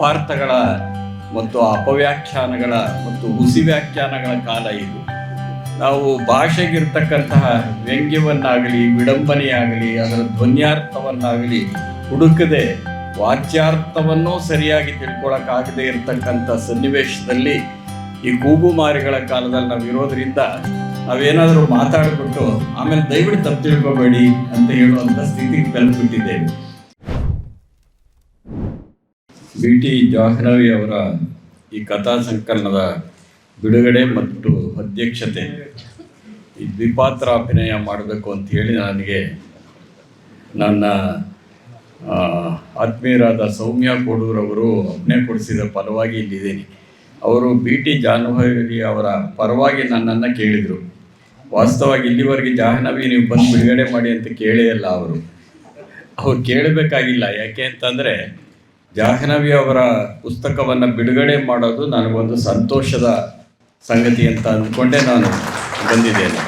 ಅಪಾರ್ಥಗಳ ಮತ್ತು ಅಪವ್ಯಾಖ್ಯಾನಗಳ ಮತ್ತು ಹುಸಿ ವ್ಯಾಖ್ಯಾನಗಳ ಕಾಲ ಇದು. ನಾವು ಭಾಷೆಗಿರ್ತಕ್ಕಂತಹ ವ್ಯಂಗ್ಯವನ್ನಾಗಲಿ, ವಿಡಂಬನೆಯಾಗಲಿ, ಅದರ ಧ್ವನ್ಯಾರ್ಥವನ್ನಾಗಲಿ ಹುಡುಕದೆ ವಾಚ್ಯಾರ್ಥವನ್ನೂ ಸರಿಯಾಗಿ ತಿಳ್ಕೊಳಕ್ಕಾಗದೇ ಇರತಕ್ಕಂಥ ಸನ್ನಿವೇಶದಲ್ಲಿ ಈ ಕೂಗುಮಾರಿಗಳ ಕಾಲದಲ್ಲಿ ನಾವು ಇರೋದ್ರಿಂದ ನಾವೇನಾದರೂ ಮಾತಾಡಿಬಿಟ್ಟು, ಆಮೇಲೆ ದಯವಿಟ್ಟು ತಪ್ಪು ತಿಳ್ಕೊಬೇಡಿ ಅಂತ ಹೇಳುವಂಥ ಸ್ಥಿತಿಗೆ ತಲುಪಿಬಿಟ್ಟಿದ್ದೇವೆ ಬಿ ಟಿ ಜಾಹ್ನವಿ ಅವರ ಈ ಕಥಾ ಸಂಕಲನದ ಬಿಡುಗಡೆ ಮತ್ತು ಅಧ್ಯಕ್ಷತೆ, ಈ ದ್ವಿಪಾತ್ರ ಅಭಿನಯ ಮಾಡಬೇಕು ಅಂತ ಹೇಳಿ ನನಗೆ ನನ್ನ ಆತ್ಮೀಯರಾದ ಸೌಮ್ಯ ಕೋಡೂರವರು ಅಭಿನಯ ಕೊಡಿಸಿದ ಪರವಾಗಿ ಇಲ್ಲಿದ್ದೀನಿ. ಅವರು ಬಿ ಟಿ ಜಾಹ್ನವಿ ಅವರ ಪರವಾಗಿ ನನ್ನನ್ನು ಕೇಳಿದರು. ವಾಸ್ತವವಾಗಿ ಇಲ್ಲಿವರೆಗೆ ಜಾಹ್ನವಿ ನೀವು ಬಂದು ಬಿಡುಗಡೆ ಮಾಡಿ ಅಂತ ಕೇಳೇ ಇಲ್ಲ ಅವರು. ಅವ್ರು ಕೇಳಬೇಕಾಗಿಲ್ಲ. ಯಾಕೆ ಅಂತಂದರೆ ಜಾಹ್ನವಿ ಅವರ ಪುಸ್ತಕವನ್ನು ಬಿಡುಗಡೆ ಮಾಡೋದು ನನಗೊಂದು ಸಂತೋಷದ ಸಂಗತಿ ಅಂತ ಅಂದ್ಕೊಂಡೇ ನಾನು ಬಂದಿದ್ದೇನೆ.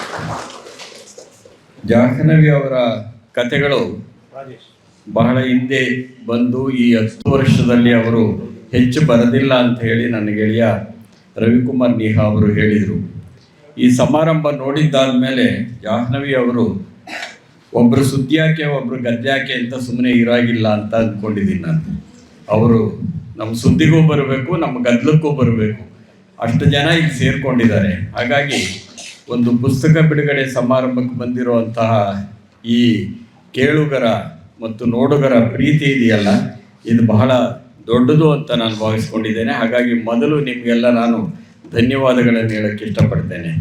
ಜಾಹ್ನವಿ ಅವರ ಕಥೆಗಳು ಬಹಳ ಹಿಂದೆ ಬಂದು ಈ ಹತ್ತು ವರ್ಷದಲ್ಲಿ ಅವರು ಹೆಚ್ಚು ಬರದಿಲ್ಲ ಅಂತ ಹೇಳಿ ನನ್ನ ಗೆಳೆಯ ರವಿಕುಮಾರ್ ನಿಹಾ ಅವರು ಹೇಳಿದರು. ಈ ಸಮಾರಂಭ ನೋಡಿದ್ದಾದ ಮೇಲೆ ಜಾಹ್ನವಿ ಅವರು ಒಬ್ಬರು ಸುದ್ದಿಯಾಕೆ ಒಬ್ಬರು ಗದ್ಯಾಕೆ ಅಂತ ಸುಮ್ಮನೆ ಇರಾಗಿಲ್ಲ ಅಂತ ಅಂದ್ಕೊಂಡಿದ್ದೀನಿ ನಾನು. ಅವರು ನಮ್ಮ ಸುದ್ದಿಗೂ ಬರಬೇಕು, ನಮ್ಮ ಗದ್ದಲಕ್ಕೂ ಬರಬೇಕು. ಅಷ್ಟು ಜನ ಇಲ್ಲಿ ಸೇರ್ಕೊಂಡಿದ್ದಾರೆ. ಹಾಗಾಗಿ ಒಂದು ಪುಸ್ತಕ ಬಿಡುಗಡೆ ಸಮಾರಂಭಕ್ಕೆ ಬಂದಿರುವಂತಹ ಈ ಕೇಳುಗರ ಮತ್ತು ನೋಡುಗರ ಪ್ರೀತಿ ಇದೆಯಲ್ಲ, ಇದು ಬಹಳ ದೊಡ್ಡದು ಅಂತ ನಾನು ಭಾವಿಸ್ಕೊಂಡಿದ್ದೇನೆ. ಹಾಗಾಗಿ ಮೊದಲು ನಿಮಗೆಲ್ಲ ನಾನು ಧನ್ಯವಾದಗಳನ್ನು ಹೇಳಕ್ಕೆ ಇಷ್ಟಪಡ್ತೇನೆ.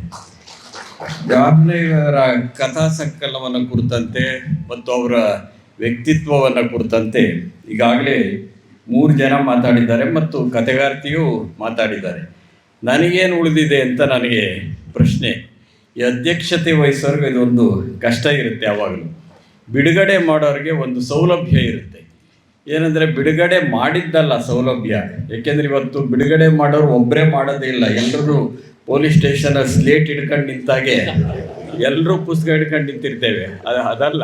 ಜಾಹ್ನವಿಯವರ ಕಥಾ ಸಂಕಲನವನ್ನು ಕುರಿತಂತೆ ಮತ್ತು ಅವರ ವ್ಯಕ್ತಿತ್ವವನ್ನು ಕುರಿತಂತೆ ಈಗಾಗಲೇ ಮೂರು ಜನ ಮಾತಾಡಿದ್ದಾರೆ ಮತ್ತು ಕಥೆಗಾರ್ತಿಯೂ ಮಾತಾಡಿದ್ದಾರೆ. ನನಗೇನು ಉಳಿದಿದೆ ಅಂತ ನನಗೆ ಪ್ರಶ್ನೆ. ಈ ಅಧ್ಯಕ್ಷತೆ ವಹಿಸೋರ್ಗೆ ಇದೊಂದು ಕಷ್ಟ ಇರುತ್ತೆ ಯಾವಾಗಲೂ. ಬಿಡುಗಡೆ ಮಾಡೋರಿಗೆ ಒಂದು ಸೌಲಭ್ಯ ಇರುತ್ತೆ. ಏನಂದರೆ ಬಿಡುಗಡೆ ಮಾಡಿದ್ದಲ್ಲ ಸೌಲಭ್ಯ. ಏಕೆಂದರೆ ಇವತ್ತು ಬಿಡುಗಡೆ ಮಾಡೋರು ಒಬ್ಬರೇ ಮಾಡೋದೇ ಇಲ್ಲ. ಎಲ್ಲರೂ ಪೊಲೀಸ್ ಸ್ಟೇಷನಲ್ಲಿ ಸ್ಲೇಟ್ ಹಿಡ್ಕೊಂಡು ನಿಂತಾಗೆ ಎಲ್ಲರೂ ಪುಸ್ತಕ ಹಿಡ್ಕೊಂಡು ನಿಂತಿರ್ತೇವೆ. ಅದು ಅದಲ್ಲ.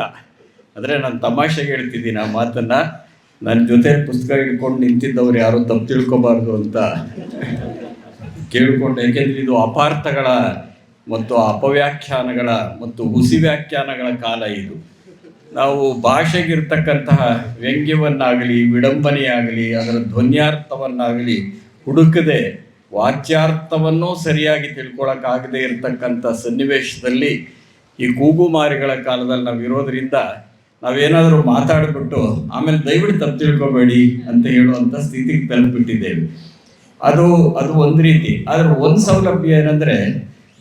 ಅಂದರೆ ನಾನು ತಮಾಷೆಗೆ ಹೇಳ್ತಿದ್ದೀನಿ ಆ ಮಾತನ್ನು. ನನ್ನ ಜೊತೆ ಪುಸ್ತಕ ಇಟ್ಕೊಂಡು ನಿಂತಿದ್ದವ್ರು ಯಾರು ತಪ್ಪು ತಿಳ್ಕೊಬಾರ್ದು ಅಂತ ಕೇಳಿಕೊಂಡು. ಯಾಕೆಂದರೆ ಇದು ಅಪಾರ್ಥಗಳ ಮತ್ತು ಅಪವ್ಯಾಖ್ಯಾನಗಳ ಮತ್ತು ಹುಸಿ ವ್ಯಾಖ್ಯಾನಗಳ ಕಾಲ ಇದು. ನಾವು ಭಾಷೆಗಿರ್ತಕ್ಕಂತಹ ವ್ಯಂಗ್ಯವನ್ನಾಗಲಿ, ವಿಡಂಬನೆಯಾಗಲಿ, ಅದರ ಧ್ವನ್ಯಾರ್ಥವನ್ನಾಗಲಿ ಹುಡುಕದೆ, ವಾಚ್ಯಾರ್ಥವನ್ನೂ ಸರಿಯಾಗಿ ತಿಳ್ಕೊಳಕ್ಕಾಗದೇ ಇರತಕ್ಕಂಥ ಸನ್ನಿವೇಶದಲ್ಲಿ ಈ ಕೂಗುಮಾರಿಗಳ ಕಾಲದಲ್ಲಿ ನಾವು ಇರೋದ್ರಿಂದ ನಾವೇನಾದರೂ ಮಾತಾಡಿಬಿಟ್ಟು ಆಮೇಲೆ ದಯವಿಟ್ಟು ತಪ್ಪು ತಿಳ್ಕೊಬೇಡಿ ಅಂತ ಹೇಳುವಂಥ ಸ್ಥಿತಿಗೆ ತಲುಪಿಟ್ಟಿದ್ದೇವೆ. ಅದು ಅದು ಒಂದು ರೀತಿ. ಆದರೆ ಒಂದು ಸೌಲಭ್ಯ ಏನಂದರೆ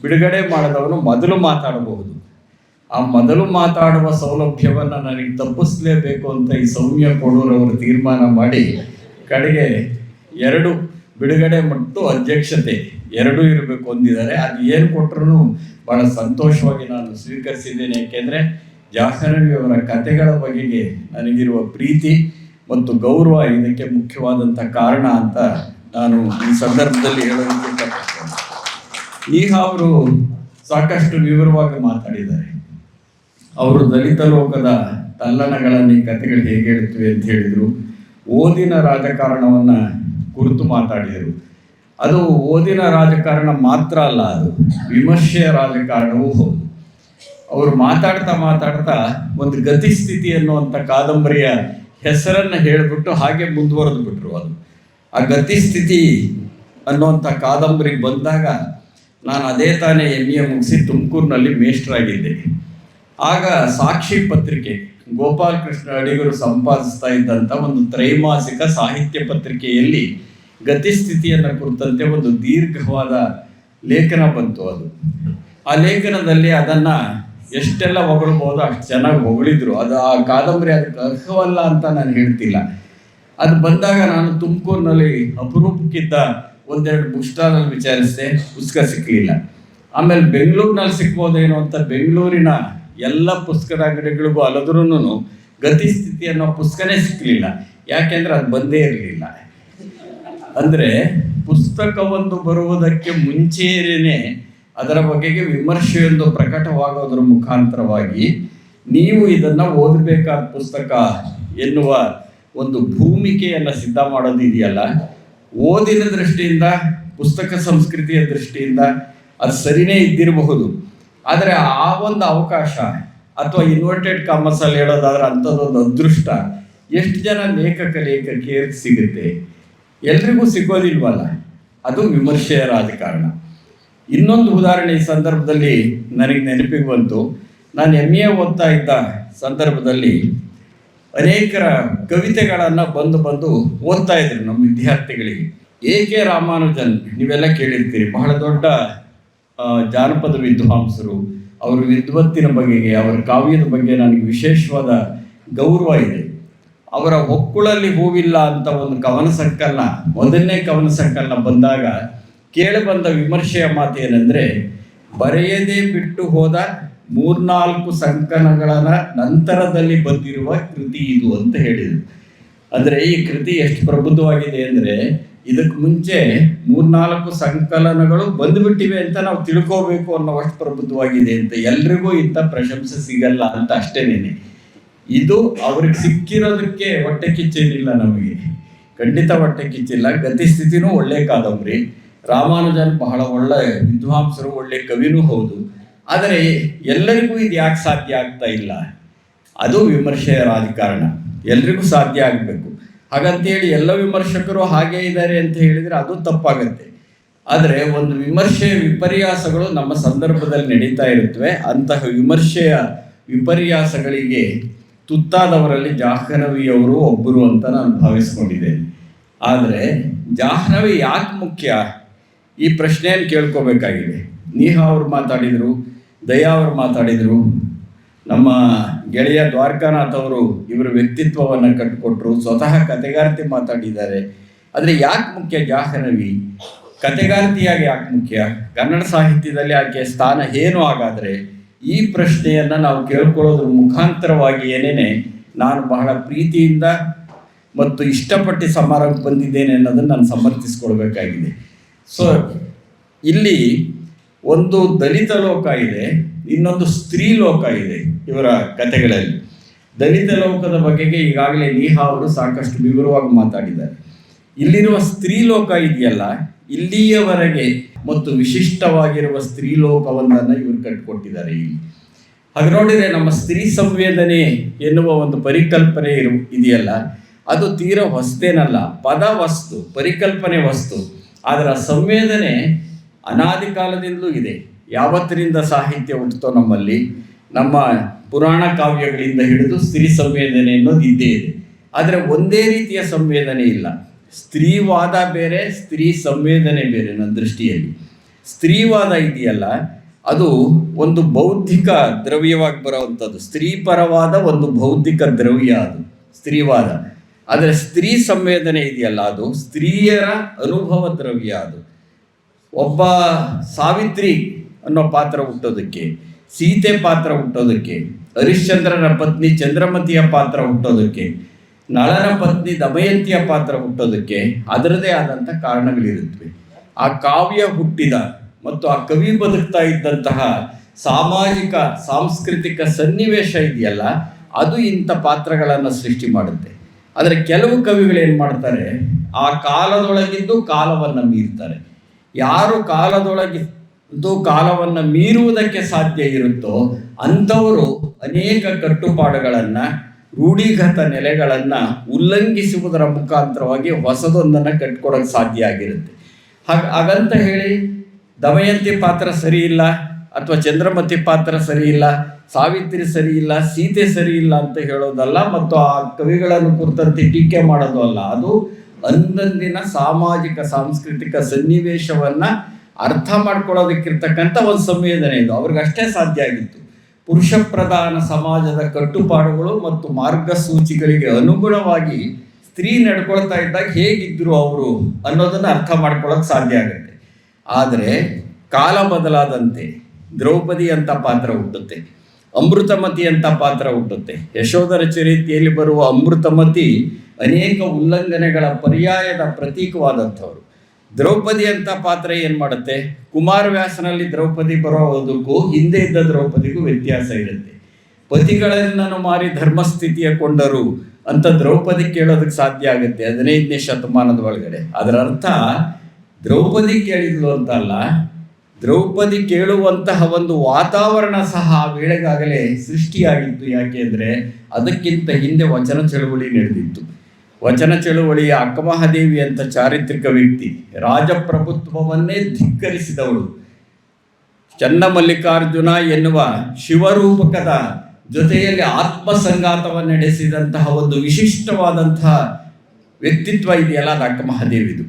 ಬಿಡುಗಡೆ ಮಾಡಿದವನು ಮೊದಲು ಮಾತಾಡಬಹುದು. ಆ ಮೊದಲು ಮಾತಾಡುವ ಸೌಲಭ್ಯವನ್ನು ನನಗೆ ತಪ್ಪಿಸಲೇಬೇಕು ಅಂತ ಈ ಸೌಮ್ಯ ಕೊಡೂರವರು ತೀರ್ಮಾನ ಮಾಡಿ ಕಡೆಗೆ ಎರಡು ಬಿಡುಗಡೆ ಮತ್ತು ಅಧ್ಯಕ್ಷತೆ ಎರಡೂ ಇರಬೇಕು ಅಂದಿದ್ದಾರೆ. ಅದು ಏನು ಕೊಟ್ಟರು ಭಾಳ ಸಂತೋಷವಾಗಿ ನಾನು ಸ್ವೀಕರಿಸಿದ್ದೇನೆ. ಏಕೆಂದರೆ ಜಾಹ್ನವಿ ಅವರ ಕಥೆಗಳ ಬಗೆಗೆ ನನಗಿರುವ ಪ್ರೀತಿ ಮತ್ತು ಗೌರವ ಇದಕ್ಕೆ ಮುಖ್ಯವಾದಂಥ ಕಾರಣ ಅಂತ ನಾನು ಈ ಸಂದರ್ಭದಲ್ಲಿ ಹೇಳೋದಕ್ಕೆ ಇಷ್ಟಪಡ್ತೇನೆ. ಈಗ ಅವರು ಸಾಕಷ್ಟು ವಿವರವಾಗಿ ಮಾತಾಡಿದ್ದಾರೆ. ಅವರು ದಲಿತ ಲೋಕದ ತಲ್ಲಣಗಳನ್ನು ಈ ಕಥೆಗಳು ಹೇಗೆ ಹೇಳುತ್ತವೆ ಅಂತ ಹೇಳಿದರು. ಓದಿನ ರಾಜಕಾರಣವನ್ನು ಕುರಿತು ಮಾತಾಡಿದರು. ಅದು ಓದಿನ ರಾಜಕಾರಣ ಮಾತ್ರ ಅಲ್ಲ, ಅದು ವಿಮರ್ಶೆಯ ರಾಜಕಾರಣವೂ ಹೌದು. ಅವರು ಮಾತಾಡ್ತಾ ಮಾತಾಡ್ತಾ ಒಂದು ಗತಿಸ್ಥಿತಿ ಅನ್ನುವಂಥ ಕಾದಂಬರಿಯ ಹೆಸರನ್ನು ಹೇಳಿಬಿಟ್ಟು ಹಾಗೆ ಮುಂದುವರೆದು ಬಿಟ್ರು ಅದು. ಆ ಗತಿಸ್ಥಿತಿ ಅನ್ನುವಂಥ ಕಾದಂಬರಿಗೆ ಬಂದಾಗ ನಾನು ಅದೇ ತಾನೇ ಎಂ ಎ ಮುಗಿಸಿ ತುಮಕೂರಿನಲ್ಲಿ ಮೇಷ್ಟ್ರಾಗಿದ್ದೆ ಆಗ ಸಾಕ್ಷಿ ಪತ್ರಿಕೆ, ಗೋಪಾಲ್ ಕೃಷ್ಣ ಅಡಿಗರು ಸಂಪಾದಿಸ್ತಾ ಇದ್ದಂಥ ಒಂದು ತ್ರೈಮಾಸಿಕ ಸಾಹಿತ್ಯ ಪತ್ರಿಕೆಯಲ್ಲಿ ಗತಿಸ್ಥಿತಿಯನ್ನು ಕುರಿತಂತೆ ಒಂದು ದೀರ್ಘವಾದ ಲೇಖನ ಬಂತು ಅದು. ಆ ಲೇಖನದಲ್ಲಿ ಅದನ್ನು ಎಷ್ಟೆಲ್ಲ ಹೊಗಳ್ಬೋದು ಅಷ್ಟು ಚೆನ್ನಾಗಿ ಹೊಗಳಿದ್ರು. ಅದು ಆ ಕಾದಂಬರಿ ಅದಕ್ಕೆ ಅರ್ಹವಲ್ಲ ಅಂತ ನಾನು ಹೇಳ್ತಿಲ್ಲ. ಅದು ಬಂದಾಗ ನಾನು ತುಮಕೂರಿನಲ್ಲಿ ಅಪರೂಪಕ್ಕಿದ್ದ ಒಂದೆರಡು ಬುಕ್ ಸ್ಟಾಲಲ್ಲಿ ವಿಚಾರಿಸಿದೆ, ಪುಸ್ತಕ ಸಿಕ್ಕಲಿಲ್ಲ ಆಮೇಲೆ ಬೆಂಗಳೂರಿನಲ್ಲಿ ಸಿಗ್ಬೋದೇನೋ ಅಂತ ಬೆಂಗಳೂರಿನ ಎಲ್ಲ ಪುಸ್ತಕದ ಅಂಗಡಿಗಳಿಗೂ ಗತಿ ಗತಿಸ್ಥಿತಿ ಅನ್ನೋ ಪುಸ್ತಕನೇ ಸಿಕ್ಕಲಿಲ್ಲ ಯಾಕೆಂದ್ರೆ ಅದು ಬಂದೇ ಇರಲಿಲ್ಲ. ಅಂದರೆ ಪುಸ್ತಕವೊಂದು ಬರುವುದಕ್ಕೆ ಮುಂಚೆಯೇ ಅದರ ಬಗೆಗೆ ವಿಮರ್ಶೆಯೊಂದು ಪ್ರಕಟವಾಗೋದ್ರ ಮುಖಾಂತರವಾಗಿ ನೀವು ಇದನ್ನು ಓದಬೇಕಾದ ಪುಸ್ತಕ ಎನ್ನುವ ಒಂದು ಭೂಮಿಕೆಯನ್ನು ಸಿದ್ಧ ಮಾಡೋದು ಇದೆಯಲ್ಲ, ಓದಿನ ದೃಷ್ಟಿಯಿಂದ, ಪುಸ್ತಕ ಸಂಸ್ಕೃತಿಯ ದೃಷ್ಟಿಯಿಂದ ಅದು ಸರಿನೇ ಇದ್ದಿರಬಹುದು. ಆದರೆ ಆ ಒಂದು ಅವಕಾಶ ಅಥವಾ ಇನ್ವರ್ಟೆಡ್ ಕಾಮರ್ಸಲ್ಲಿ ಹೇಳೋದಾದ್ರೆ ಅಂಥದ್ದೊಂದು ಅದೃಷ್ಟ, ಎಷ್ಟು ಜನ ಲೇಖಕ, ಲೇಖಕಿಯರಿಗೆ ಸಿಗುತ್ತೆ? ಎಲ್ರಿಗೂ ಸಿಗೋದಿಲ್ವಲ್ಲ? ಅದು ವಿಮರ್ಶೆಯ ರಾಜಕಾರಣ. ಇನ್ನೊಂದು ಉದಾಹರಣೆ ಈ ಸಂದರ್ಭದಲ್ಲಿ ನನಗೆ ನೆನಪಿಗೆ ಬಂತು. ನಾನು ಎಂ ಎ ಓದ್ತಾ ಇದ್ದ ಸಂದರ್ಭದಲ್ಲಿ ಅನೇಕರ ಕವಿತೆಗಳನ್ನು ಬಂದು ಬಂದು ಓದ್ತಾ ಇದ್ರು ನಮ್ಮ ವಿದ್ಯಾರ್ಥಿಗಳಿಗೆ. ಎ ಕೆ ರಾಮಾನುಜನ್, ನೀವೆಲ್ಲ ಕೇಳಿರ್ತೀರಿ, ಬಹಳ ದೊಡ್ಡ ಜಾನಪದ ವಿದ್ವಾಂಸರು. ಅವರ ವಿದ್ವತ್ತಿನ ಬಗೆಗೆ, ಅವರ ಕಾವ್ಯದ ಬಗ್ಗೆ ನನಗೆ ವಿಶೇಷವಾದ ಗೌರವ ಇದೆ. ಅವರ ಒಕ್ಕುಳಲ್ಲಿ ಹೂವಿಲ್ಲ ಅಂತ ಒಂದು ಕವನ ಸಂಕಲನ ಮೊದಲನೇ ಕವನ ಸಂಕಲನ ಬಂದಾಗ ಕೇಳಿಬಂದ ವಿಮರ್ಶೆಯ ಮಾತು ಏನಂದ್ರೆ ಬರೆಯದೇ ಬಿಟ್ಟು ಹೋದ ಮೂರ್ನಾಲ್ಕು ಸಂಕಲನಗಳ ನಂತರದಲ್ಲಿ ಬಂದಿರುವ ಕೃತಿ ಇದು ಅಂತ ಹೇಳಿದರು. ಅಂದರೆ ಈ ಕೃತಿ ಎಷ್ಟು ಪ್ರಬುದ್ಧವಾಗಿದೆ ಅಂದರೆ ಇದಕ್ಕೆ ಮುಂಚೆ ಮೂರ್ನಾಲ್ಕು ಸಂಕಲನಗಳು ಬಂದುಬಿಟ್ಟಿವೆ ಅಂತ ನಾವು ತಿಳ್ಕೋಬೇಕು ಅನ್ನೋವಷ್ಟು ಪ್ರಬುದ್ಧವಾಗಿದೆ ಅಂತ ಎಲ್ರಿಗೂ ಇಂಥ ಪ್ರಶಂಸೆ ಸಿಗಲ್ಲ ಅಂತ ಅಷ್ಟೇನೇನೆ. ಇದು ಅವ್ರಿಗೆ ಸಿಕ್ಕಿರೋದಕ್ಕೆ ಹೊಟ್ಟೆ ಕಿಚ್ಚೇನಿಲ್ಲ ನಮಗೆ. ಖಂಡಿತ ಹೊಟ್ಟೆ ಕಿಚ್ಚಿಲ್ಲ ಗತಿಸ್ಥಿತಿನೂ ಒಳ್ಳೆ ಕಾದಂಬರಿ ರಾಮಾನುಜನ್ ಬಹಳ ಒಳ್ಳೆ ವಿದ್ವಾಂಸರು, ಒಳ್ಳೆ ಕವಿನೂ ಹೌದು. ಆದರೆ ಎಲ್ಲರಿಗೂ ಇದು ಯಾಕೆ ಸಾಧ್ಯ ಆಗ್ತಾ ಇಲ್ಲ? ಅದು ವಿಮರ್ಶೆಯ ರಾಜಕಾರಣ. ಎಲ್ರಿಗೂ ಸಾಧ್ಯ ಆಗಬೇಕು. ಹಾಗಂತೇಳಿ ಎಲ್ಲ ವಿಮರ್ಶಕರು ಹಾಗೆ ಇದ್ದಾರೆ ಅಂತ ಹೇಳಿದರೆ ಅದು ತಪ್ಪಾಗುತ್ತೆ. ಆದರೆ ಒಂದು ವಿಮರ್ಶೆಯ ವಿಪರ್ಯಾಸಗಳು ನಮ್ಮ ಸಂದರ್ಭದಲ್ಲಿ ನಡೀತಾ ಇರುತ್ತವೆ. ಅಂತಹ ವಿಮರ್ಶೆಯ ವಿಪರ್ಯಾಸಗಳಿಗೆ ತುತ್ತಾದವರಲ್ಲಿ ಜಾಹ್ನವಿಯವರು ಒಬ್ಬರು ಅಂತ ನಾನು ಭಾವಿಸ್ಕೊಂಡಿದ್ದೇನೆ. ಆದರೆ ಜಾಹ್ನವಿ ಯಾಕೆ ಮುಖ್ಯ? ಈ ಪ್ರಶ್ನೆಯನ್ನು ಕೇಳ್ಕೋಬೇಕಾಗಿದೆ. ನೀಹಾ ಅವರು ಮಾತಾಡಿದರು, ದಯಾ ಅವರು ಮಾತಾಡಿದರು. ನಮ್ಮ ಗೆಳೆಯ ದ್ವಾರಕಾನಾಥ್ ಅವರು ಇವರ ವ್ಯಕ್ತಿತ್ವವನ್ನು ಕಟ್ಟಿಕೊಟ್ರು, ಸ್ವತಃ ಕತೆಗಾರ್ತಿ ಮಾತಾಡಿದ್ದಾರೆ. ಆದರೆ ಯಾಕೆ ಮುಖ್ಯ ಜಾಹ್ನವಿ? ಕತೆಗಾರ್ತಿಯಾಗಿ ಯಾಕೆ ಮುಖ್ಯ? ಕನ್ನಡ ಸಾಹಿತ್ಯದಲ್ಲಿ ಆಕೆ ಸ್ಥಾನ ಏನು ಹಾಗಾದರೆ? ಈ ಪ್ರಶ್ನೆಯನ್ನು ನಾವು ಕೇಳ್ಕೊಳ್ಳೋದ್ರ ಮುಖಾಂತರವಾಗಿ ಏನೇನೆ ನಾನು ಬಹಳ ಪ್ರೀತಿಯಿಂದ ಮತ್ತು ಇಷ್ಟಪಟ್ಟು ಸಮಾರಂಭಕ್ಕೆ ಬಂದಿದ್ದೇನೆ ಅನ್ನೋದನ್ನು ನಾನು ಸಮರ್ಥಿಸ್ಕೊಳ್ಬೇಕಾಗಿದೆ. ಸೊ ಇಲ್ಲಿ ಒಂದು ದಲಿತ ಲೋಕ ಇದೆ, ಇನ್ನೊಂದು ಸ್ತ್ರೀ ಲೋಕ ಇದೆ ಇವರ ಕಥೆಗಳಲ್ಲಿ. ದಲಿತ ಲೋಕದ ಬಗೆಗೆ ಈಗಾಗಲೇ ನೀಹಾ ಅವರು ಸಾಕಷ್ಟು ವಿವರವಾಗಿ ಮಾತಾಡಿದ್ದಾರೆ. ಇಲ್ಲಿರುವ ಸ್ತ್ರೀ ಲೋಕ ಇದೆಯಲ್ಲ, ಇಲ್ಲಿಯವರೆಗೆ ಮತ್ತು ವಿಶಿಷ್ಟವಾಗಿರುವ ಸ್ತ್ರೀ ಲೋಕವೊಂದನ್ನು ಇವರು ಕಟ್ಟಿಕೊಟ್ಟಿದ್ದಾರೆ ಇಲ್ಲಿ. ಹಾಗೆ ನೋಡಿದರೆ ನಮ್ಮ ಸ್ತ್ರೀ ಸಂವೇದನೆ ಎನ್ನುವ ಒಂದು ಪರಿಕಲ್ಪನೆ ಇರು, ಇದೆಯಲ್ಲ, ಅದು ತೀರ ಹೊಸ್ತೇನಲ್ಲ ಪದ ವಸ್ತು ಪರಿಕಲ್ಪನೆ ವಸ್ತು. ಆದರೆ ಆ ಸಂವೇದನೆ ಅನಾದಿ ಕಾಲದಿಂದಲೂ ಇದೆ. ಯಾವತ್ತರಿಂದ ಸಾಹಿತ್ಯ ಹುಟ್ಟುತ್ತೋ ನಮ್ಮಲ್ಲಿ, ನಮ್ಮ ಪುರಾಣ ಕಾವ್ಯಗಳಿಂದ ಹಿಡಿದು ಸ್ತ್ರೀ ಸಂವೇದನೆ ಅನ್ನೋದು ಇದ್ದೇ ಇದೆ. ಆದರೆ ಒಂದೇ ರೀತಿಯ ಸಂವೇದನೆ ಇಲ್ಲ. ಸ್ತ್ರೀವಾದ ಬೇರೆ, ಸ್ತ್ರೀ ಸಂವೇದನೆ ಬೇರೆ ನನ್ನ ದೃಷ್ಟಿಯಲ್ಲಿ. ಸ್ತ್ರೀವಾದ ಇದೆಯಲ್ಲ, ಅದು ಒಂದು ಬೌದ್ಧಿಕ ದ್ರವ್ಯವಾಗಿ ಬರುವಂಥದ್ದು. ಸ್ತ್ರೀಪರವಾದ ಒಂದು ಬೌದ್ಧಿಕ ದ್ರವ್ಯ ಅದು, ಸ್ತ್ರೀವಾದ. ಆದರೆ ಸ್ತ್ರೀ ಸಂವೇದನೆ ಇದೆಯಲ್ಲ ಅದು? ಸ್ತ್ರೀಯರ ಅನುಭವ ದ್ರವ್ಯ ಅದು. ಒಬ್ಬ ಸಾವಿತ್ರಿ ಅನ್ನೋ ಪಾತ್ರ ಹುಟ್ಟೋದಕ್ಕೆ, ಸೀತೆ ಪಾತ್ರ ಹುಟ್ಟೋದಕ್ಕೆ, ಹರಿಶ್ಚಂದ್ರನ ಪತ್ನಿ ಚಂದ್ರಮತಿಯ ಪಾತ್ರ ಹುಟ್ಟೋದಕ್ಕೆ, ನಳನ ಪತ್ನಿ ದಮಯಂತಿಯ ಪಾತ್ರ ಹುಟ್ಟೋದಕ್ಕೆ ಅದರದೇ ಆದಂಥ ಕಾರಣಗಳಿರುತ್ತವೆ. ಆ ಕಾವ್ಯ ಹುಟ್ಟಿದ ಮತ್ತು ಆ ಕವಿ ಬದುಕ್ತಾ ಇದ್ದಂತಹ ಸಾಮಾಜಿಕ, ಸಾಂಸ್ಕೃತಿಕ ಸನ್ನಿವೇಶ ಇದೆಯಲ್ಲ, ಅದು ಇಂಥ ಪಾತ್ರಗಳನ್ನು ಸೃಷ್ಟಿ ಮಾಡುತ್ತೆ. ಆದರೆ ಕೆಲವು ಕವಿಗಳು ಏನು ಮಾಡ್ತಾರೆ, ಆ ಕಾಲದೊಳಗಿದ್ದು ಕಾಲವನ್ನು ಮೀರ್ತಾರೆ. ಯಾರು ಕಾಲದೊಳಗಿದ್ದು ಕಾಲವನ್ನು ಮೀರುವುದಕ್ಕೆ ಸಾಧ್ಯ ಇರುತ್ತೋ ಅಂಥವರು ಅನೇಕ ಕಟ್ಟುಪಾಡುಗಳನ್ನು, ರೂಢಿಗತ ನೆಲೆಗಳನ್ನು ಉಲ್ಲಂಘಿಸುವುದರ ಮುಖಾಂತರವಾಗಿ ಹೊಸದೊಂದನ್ನು ಕಟ್ಕೊಡೋಕ್ಕೆ ಸಾಧ್ಯ ಆಗಿರುತ್ತೆ. ಹಾಗ ಹಾಗಂತ ಹೇಳಿ ದಮಯಂತಿ ಪಾತ್ರ ಸರಿ ಇಲ್ಲ? ಅಥವಾ ಚಂದ್ರಮತಿ ಪಾತ್ರ ಸರಿ ಇಲ್ಲ, ಸಾವಿತ್ರಿ ಸರಿ ಇಲ್ಲ, ಸೀತೆ ಸರಿ ಇಲ್ಲ ಅಂತ ಹೇಳೋದಲ್ಲ, ಮತ್ತು ಆ ಕವಿಗಳನ್ನು ಕುರಿತಂತೆ ಟೀಕೆ ಮಾಡೋದು ಅಲ್ಲ. ಅದು ಅಂದಂದಿನ ಸಾಮಾಜಿಕ, ಸಾಂಸ್ಕೃತಿಕ ಸನ್ನಿವೇಶವನ್ನ ಅರ್ಥ ಮಾಡ್ಕೊಳ್ಳೋದಕ್ಕಿರ್ತಕ್ಕಂಥ ಒಂದು ಸಂವೇದನೆ ಇದು. ಅವ್ರಿಗಷ್ಟೇ ಸಾಧ್ಯ ಆಗಿತ್ತು. ಪುರುಷ ಪ್ರಧಾನ ಸಮಾಜದ ಕಟ್ಟುಪಾಡುಗಳು ಮತ್ತು ಮಾರ್ಗಸೂಚಿಗಳಿಗೆ ಅನುಗುಣವಾಗಿ ಸ್ತ್ರೀ ನಡ್ಕೊಳ್ತಾ ಇದ್ದಾಗ ಹೇಗಿದ್ರು ಅವರು ಅನ್ನೋದನ್ನು ಅರ್ಥ ಮಾಡ್ಕೊಳ್ಳೋಕೆ ಸಾಧ್ಯ ಆಗುತ್ತೆ. ಆದರೆ ಕಾಲ ಬದಲಾದಂತೆ ದ್ರೌಪದಿ ಅಂತ ಪಾತ್ರ ಹುಟ್ಟುತ್ತೆ. ಅಮೃತಮತಿ ಅಂತ ಪಾತ್ರ ಹುಟ್ಟುತ್ತೆ. ಯಶೋಧರ ಚರಿತ್ರೆಯಲ್ಲಿ ಬರುವ ಅಮೃತಮತಿ ಅನೇಕ ಉಲ್ಲಂಘನೆಗಳ ಪರ್ಯಾಯದ ಪ್ರತೀಕವಾದಂಥವ್ರು. ದ್ರೌಪದಿ ಅಂತ ಪಾತ್ರ ಏನು ಮಾಡುತ್ತೆ? ಕುಮಾರವ್ಯಾಸನಲ್ಲಿ ದ್ರೌಪದಿ ಬರೋದಕ್ಕೂ ಹಿಂದೆ ಇದ್ದ ದ್ರೌಪದಿಗೂ ವ್ಯತ್ಯಾಸ ಇರುತ್ತೆ. ಪತಿಗಳನ್ನು ಮಾರಿ ಧರ್ಮಸ್ಥಿತಿಯ ಕೊಂಡರು ಅಂತ ದ್ರೌಪದಿ ಕೇಳೋದಕ್ಕೆ ಸಾಧ್ಯ ಆಗುತ್ತೆ. ಹದಿನೈದನೇ ಶತಮಾನದ ಒಳಗಡೆ. ಅದರ ಅರ್ಥ ದ್ರೌಪದಿ ಕೇಳಿದ್ಲು ಅಂತಲ್ಲ ದ್ರೌಪದಿ ಕೇಳುವಂತಹ ಒಂದು ವಾತಾವರಣ ಸಹ ಆ ವೇಳೆಗಾಗಲೇ ಸೃಷ್ಟಿಯಾಗಿತ್ತು. ಯಾಕೆ ಅಂದರೆ ಅದಕ್ಕಿಂತ ಹಿಂದೆ ವಚನ ಚಳುವಳಿ ನಡೆದಿತ್ತು. ವಚನ ಚಳುವಳಿಯ ಅಕ್ಕಮಹಾದೇವಿ ಅಂತ ಚಾರಿತ್ರಿಕ ವ್ಯಕ್ತಿ, ರಾಜಪ್ರಭುತ್ವವನ್ನೇ ಧಿಕ್ಕರಿಸಿದವಳು. ಚನ್ನಮಲ್ಲಿಕಾರ್ಜುನ ಎನ್ನುವ ಶಿವರೂಪಕದ ಜೊತೆಯಲ್ಲಿ ಆತ್ಮಸಂಘಾತವನ್ನು ನಡೆಸಿದಂತಹ ಒಂದು ವಿಶಿಷ್ಟವಾದಂತಹ ವ್ಯಕ್ತಿತ್ವ ಇದೆಯಲ್ಲ ಅದು ಅಕ್ಕ ಮಹಾದೇವಿದು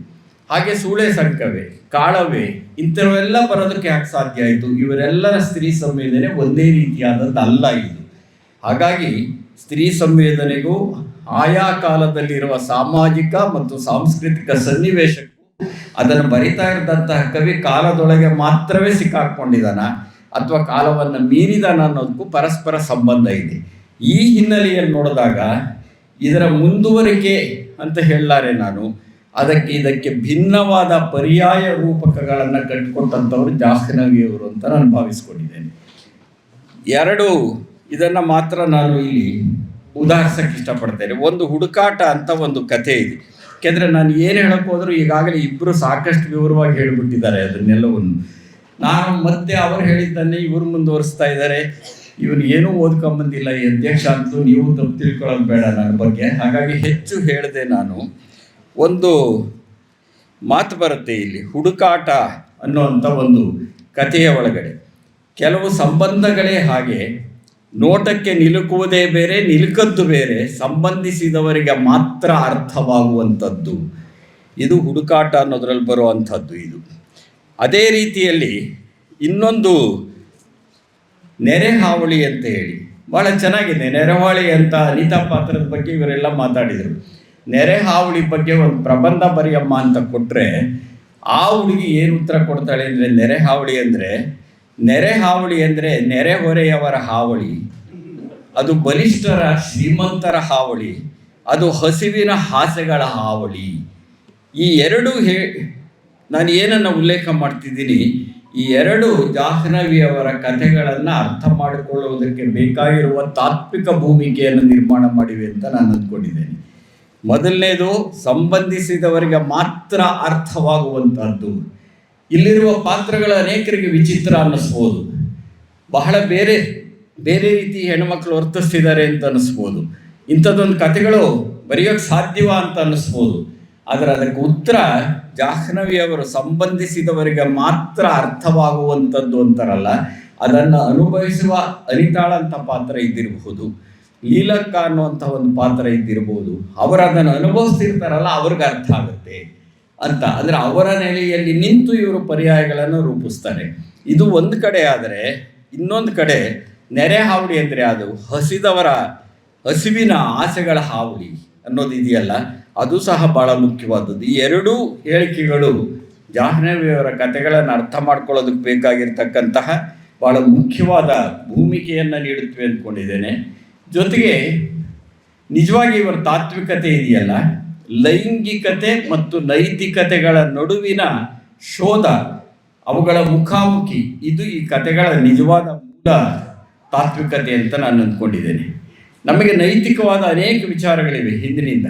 ಹಾಗೆ ಸೂಳೆ ಸಂಕವೇ ಕಾಳವೇ, ಇಂಥವೆಲ್ಲ ಬರೋದಕ್ಕೆ ಯಾಕೆ ಸಾಧ್ಯ ಆಯಿತು? ಇವರೆಲ್ಲರ ಸ್ತ್ರೀ ಸಂವೇದನೆ ಒಂದೇ ರೀತಿಯಾದದ್ದು ಅಲ್ಲ ಇದು. ಹಾಗಾಗಿ ಸ್ತ್ರೀ ಸಂವೇದನೆಗೂ ಆಯಾ ಕಾಲದಲ್ಲಿರುವ ಸಾಮಾಜಿಕ ಮತ್ತು ಸಾಂಸ್ಕೃತಿಕ ಸನ್ನಿವೇಶಕ್ಕೂ ಅದನ್ನು ಬರಿತಾ ಇರದಂತಹ ಕವಿ ಕಾಲದೊಳಗೆ ಮಾತ್ರವೇ ಸಿಕ್ಕಾಕೊಂಡಿದ್ದಾನ ಅಥವಾ ಕಾಲವನ್ನು ಮೀರಿದಾನ ಅನ್ನೋದಕ್ಕೂ ಪರಸ್ಪರ ಸಂಬಂಧ ಇದೆ. ಈ ಹಿನ್ನೆಲೆಯಲ್ಲಿ ನೋಡಿದಾಗ ಇದರ ಮುಂದುವರಿಕೆ ಅಂತ ಹೇಳಲಾರೆ ನಾನು. ಅದಕ್ಕೆ ಇದಕ್ಕೆ ಭಿನ್ನವಾದ ಪರ್ಯಾಯ ರೂಪಕಗಳನ್ನು ಕಟ್ಟಿಕೊಟ್ಟಂಥವ್ರು ಜಾಹ್ನವಿಯವರು ಅಂತ ನಾನು ಭಾವಿಸ್ಕೊಂಡಿದ್ದೇನೆ. ಎರಡು, ಇದನ್ನು ಮಾತ್ರ ನಾನು ಇಲ್ಲಿ ಉದಾಹರಿಸಕ್ಕೆ ಇಷ್ಟಪಡ್ತೇನೆ. ಒಂದು ಹುಡುಕಾಟ ಅಂತ ಒಂದು ಕಥೆ ಇದೆ. ಯಾಕೆಂದರೆ ನಾನು ಏನು ಹೋದರೂ ಈಗಾಗಲೇ ಇಬ್ಬರು ಸಾಕಷ್ಟು ವಿವರವಾಗಿ ಹೇಳಿಬಿಟ್ಟಿದ್ದಾರೆ. ಅದನ್ನೆಲ್ಲವನ್ನು ನಾನು ಮತ್ತೆ ಅವರು ಹೇಳಿದ್ದನ್ನೇ ಇವರು ಮುಂದುವರಿಸ್ತಾ ಇದ್ದಾರೆ. ಇವರು ಏನೂ ಓದ್ಕೊಂಬಂದಿಲ್ಲ ಈ ಅಧ್ಯಕ್ಷ ಅಂತೂ ನೀವು ತಪ್ಪು ತಿಳ್ಕೊಳ್ಳೋದು ಬೇಡ ನನ್ನ ಬಗ್ಗೆ. ಹಾಗಾಗಿ ಹೆಚ್ಚು ಹೇಳಿದೆ ನಾನು. ಒಂದು ಮಾತು ಬರುತ್ತೆ ಇಲ್ಲಿ, ಹುಡುಕಾಟ ಅನ್ನುವಂಥ ಒಂದು ಕಥೆಯ ಒಳಗಡೆ. ಕೆಲವು ಸಂಬಂಧಗಳೇ ಹಾಗೆ, ನೋಟಕ್ಕೆ ನಿಲುಕುವುದೇ ಬೇರೆ, ನಿಲುಕದ್ದು ಬೇರೆ, ಸಂಬಂಧಿಸಿದವರಿಗೆ ಮಾತ್ರ ಅರ್ಥವಾಗುವಂಥದ್ದು. ಇದು ಹುಡುಕಾಟ ಅನ್ನೋದ್ರಲ್ಲಿ ಬರುವಂಥದ್ದು ಇದು. ಅದೇ ರೀತಿಯಲ್ಲಿ ಇನ್ನೊಂದು ನೆರೆ ಹಾವಳಿ ಅಂತ ಹೇಳಿ ಭಾಳ ಚೆನ್ನಾಗಿದೆ. ನೆರೆಹಾವಳಿ ಅಂತ ಅನಿತಾ ಪಾತ್ರದ ಬಗ್ಗೆ ಇವರೆಲ್ಲ ಮಾತಾಡಿದರು. ನೆರೆ ಹಾವಳಿ ಬಗ್ಗೆ ಒಂದು ಪ್ರಬಂಧ ಬರೆಯಮ್ಮ ಅಂತ ಕೊಟ್ಟರೆ ಆ ಹುಡುಗಿ ಏನು ಉತ್ತರ ಕೊಡ್ತಾಳೆ ಅಂದರೆ ನೆರೆ ಹಾವಳಿ ಅಂದರೆ, ನೆರೆ ಹಾವಳಿ ಅಂದರೆ ನೆರೆಹೊರೆಯವರ ಹಾವಳಿ, ಅದು ಬಲಿಷ್ಠರ ಶ್ರೀಮಂತರ ಹಾವಳಿ, ಅದು ಹಸಿವಿನ ಹಾಸೆಗಳ ಹಾವಳಿ. ಈ ಎರಡು ಹೇ, ನಾನು ಏನನ್ನು ಉಲ್ಲೇಖ ಮಾಡ್ತಿದ್ದೀನಿ, ಈ ಎರಡು ಜಾಹ್ನವಿಯವರ ಕಥೆಗಳನ್ನು ಅರ್ಥ ಮಾಡಿಕೊಳ್ಳುವುದಕ್ಕೆ ಬೇಕಾಗಿರುವ ತಾತ್ವಿಕ ಭೂಮಿಕೆಯನ್ನು ನಿರ್ಮಾಣ ಮಾಡಿವೆ ಅಂತ ನಾನು ಅಂದ್ಕೊಂಡಿದ್ದೇನೆ. ಮೊದಲನೇದು ಸಂಬಂಧಿಸಿದವರಿಗೆ ಮಾತ್ರ ಅರ್ಥವಾಗುವಂಥದ್ದು ಇಲ್ಲಿರುವ ಪಾತ್ರಗಳು ಅನೇಕರಿಗೆ ವಿಚಿತ್ರ ಅನ್ನಿಸ್ಬೋದು. ಬಹಳ ಬೇರೆ ಬೇರೆ ರೀತಿ ಹೆಣ್ಮಕ್ಳು ವರ್ತಿಸ್ತಿದ್ದಾರೆ ಅಂತ ಅನ್ನಿಸ್ಬೋದು. ಇಂಥದ್ದೊಂದು ಕಥೆಗಳು ಬರೆಯೋಕ್ಕೆ ಸಾಧ್ಯವಾ ಅಂತ ಅನ್ನಿಸ್ಬೋದು. ಆದರೆ ಅದಕ್ಕೆ ಉತ್ತರ ಜಾಹ್ನವಿ ಅವರು ಸಂಬಂಧಿಸಿದವರಿಗೆ ಮಾತ್ರ ಅರ್ಥವಾಗುವಂಥದ್ದು ಅಂತಾರಲ್ಲ, ಅದನ್ನು ಅನುಭವಿಸುವ ಅನಿತಾಳ ಅಂತ ಪಾತ್ರ ಇದ್ದಿರಬಹುದು. ಲೀಲಕ್ಕ ಅನ್ನುವಂಥ ಒಂದು ಪಾತ್ರ ಇದ್ದಿರಬಹುದು ಅವರು ಅದನ್ನು ಅನುಭವಿಸ್ತಿರ್ತಾರಲ್ಲ, ಅವ್ರಿಗೆ ಅರ್ಥ ಆಗುತ್ತೆ ಅಂತ. ಅಂದರೆ ಅವರ ನೆಲೆಯಲ್ಲಿ ನಿಂತು ಇವರು ಪರ್ಯಾಯಗಳನ್ನು ರೂಪಿಸ್ತಾರೆ. ಇದು ಒಂದು ಕಡೆ ಆದರೆ, ಇನ್ನೊಂದು ಕಡೆ ನೆರೆ ಹಾವಳಿ ಅಂದರೆ ಅದು ಹಸಿದವರ, ಹಸಿವಿನ ಆಸೆಗಳ ಹಾವಳಿ ಅನ್ನೋದು ಇದೆಯಲ್ಲ, ಅದು ಸಹ ಭಾಳ ಮುಖ್ಯವಾದದ್ದು. ಈ ಎರಡೂ ಹೇಳಿಕೆಗಳು ಜಾಹ್ನವಿಯವರ ಕಥೆಗಳನ್ನು ಅರ್ಥ ಮಾಡ್ಕೊಳ್ಳೋದಕ್ಕೆ ಬೇಕಾಗಿರ್ತಕ್ಕಂತಹ ಭಾಳ ಮುಖ್ಯವಾದ ಭೂಮಿಕೆಯನ್ನು ನೀಡುತ್ತವೆ ಅಂದ್ಕೊಂಡಿದ್ದೇನೆ. ಜೊತೆಗೆ ನಿಜವಾಗಿ ಇವರ ತಾತ್ವಿಕತೆ ಇದೆಯಲ್ಲ, ಲೈಂಗಿಕತೆ ಮತ್ತು ನೈತಿಕತೆಗಳ ನಡುವಿನ ಶೋಧ, ಅವುಗಳ ಮುಖಾಮುಖಿ, ಇದು ಈ ಕಥೆಗಳ ನಿಜವಾದ ಮೂಲ ತಾತ್ವಿಕತೆ ಅಂತ ನಾನು ಅಂದ್ಕೊಂಡಿದ್ದೇನೆ. ನಮಗೆ ನೈತಿಕವಾದ ಅನೇಕ ವಿಚಾರಗಳಿವೆ ಹಿಂದಿನಿಂದ.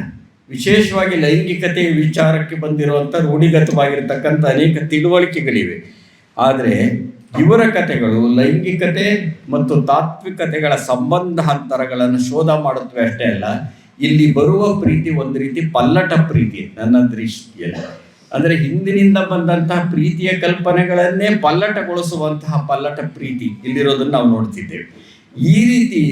ವಿಶೇಷವಾಗಿ ಲೈಂಗಿಕತೆ ವಿಚಾರಕ್ಕೆ ಬಂದಿರುವಂಥ ರೂಢಿಗತವಾಗಿರ್ತಕ್ಕಂಥ ಅನೇಕ ತಿಳುವಳಿಕೆಗಳಿವೆ. ಆದರೆ ಇವರ ಕಥೆಗಳು ಲೈಂಗಿಕತೆ ಮತ್ತು ತಾತ್ವಿಕತೆಗಳ ಸಂಬಂಧಾಂತರಗಳನ್ನು ಶೋಧ ಮಾಡುತ್ತವೆ ಅಷ್ಟೇ ಅಲ್ಲ, ಇಲ್ಲಿ ಬರುವ ಪ್ರೀತಿ ಒಂದು ರೀತಿ ಪಲ್ಲಟ ಪ್ರೀತಿ, ನನ್ನ ದೃಷ್ಟಿಯಲ್ಲಿ. ಅಂದರೆ ಹಿಂದಿನಿಂದ ಬಂದಂತಹ ಪ್ರೀತಿಯ ಕಲ್ಪನೆಗಳನ್ನೇ ಪಲ್ಲಟಗೊಳಿಸುವಂತಹ ಪಲ್ಲಟ ಪ್ರೀತಿ ಇಲ್ಲಿರೋದನ್ನು ನಾವು ನೋಡ್ತಿದ್ದೇವೆ. ಈ ರೀತಿ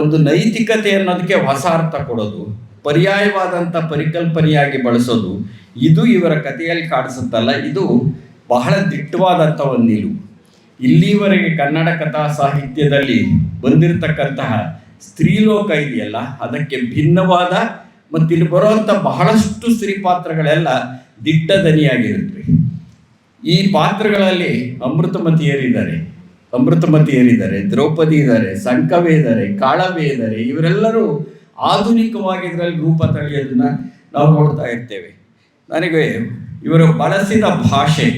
ಒಂದು ನೈತಿಕತೆ ಅನ್ನೋದಕ್ಕೆ ಹೊಸ ಅರ್ಥ ಕೊಡೋದು, ಪರ್ಯಾಯವಾದಂಥ ಪರಿಕಲ್ಪನೆಯಾಗಿ ಬಳಸೋದು, ಇದು ಇವರ ಕಥೆಯಲ್ಲಿ ಕಾಣಿಸುತ್ತಲ್ಲ, ಇದು ಬಹಳ ದಿಟ್ಟವಾದಂಥ ಒಂದು ನಿಲುವು. ಇಲ್ಲಿವರೆಗೆ ಕನ್ನಡ ಕಥಾ ಸಾಹಿತ್ಯದಲ್ಲಿ ಬಂದಿರತಕ್ಕಂತಹ ಸ್ತ್ರೀಲೋಕ ಇದೆಯಲ್ಲ, ಅದಕ್ಕೆ ಭಿನ್ನವಾದ ಮತ್ತು ಇಲ್ಲಿ ಬರುವಂಥ ಬಹಳಷ್ಟು ಸ್ತ್ರೀ ಪಾತ್ರಗಳೆಲ್ಲ ದಿಟ್ಟ ದನಿಯಾಗಿರುತ್ತವೆ ಈ ಪಾತ್ರಗಳಲ್ಲಿ ಅಮೃತಮತಿಯರಿದ್ದಾರೆ ಅಮೃತಮತಿಯರಿದ್ದಾರೆ ದ್ರೌಪದಿ ಇದ್ದಾರೆ ಸಂಕವೇ ಇದ್ದಾರೆ ಕಾಳವೇ ಇದ್ದಾರೆ, ಇವರೆಲ್ಲರೂ ಆಧುನಿಕವಾಗಿ ಇದರಲ್ಲಿ ರೂಪ ತಳೆಯೋದನ್ನ ನಾವು ನೋಡ್ತಾ ಇರ್ತೇವೆ. ನನಗೆ ಇವರು ಬಳಸಿದ ಭಾಷೆ